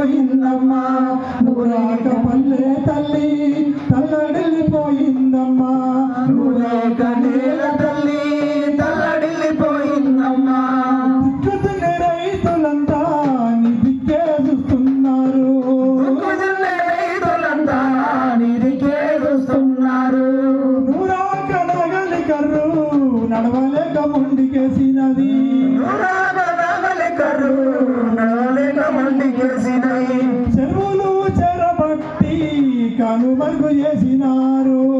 తల్లడిల్లిపోయిందమ్మా నువ్వు రాక పల్లె తల్లి తల్లడిల్లిపోయిందమ్మా. నువ్వు రాక నేల కనుమరుగు చేసినారు.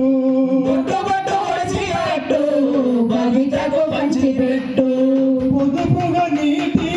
పెట్టు. పొదుపుగా నీటి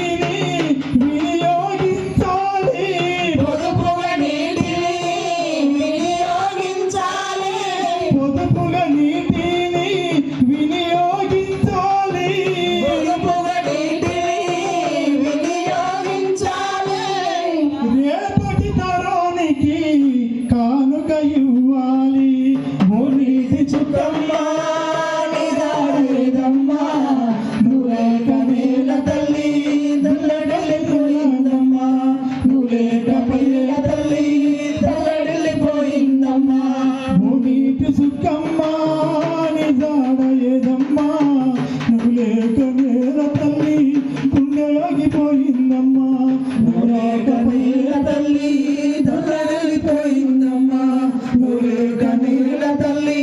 కన్నీళ్ళ తల్లి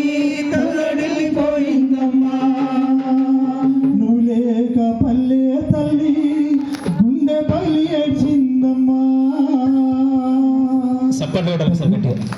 తల్లడిల్లిపోయిందమ్మా నువ్వు లేక పల్లె తల్లి గుండె పల్లి ఏడ్చిందమ్మా. సప్పట్లు గట్టిగా.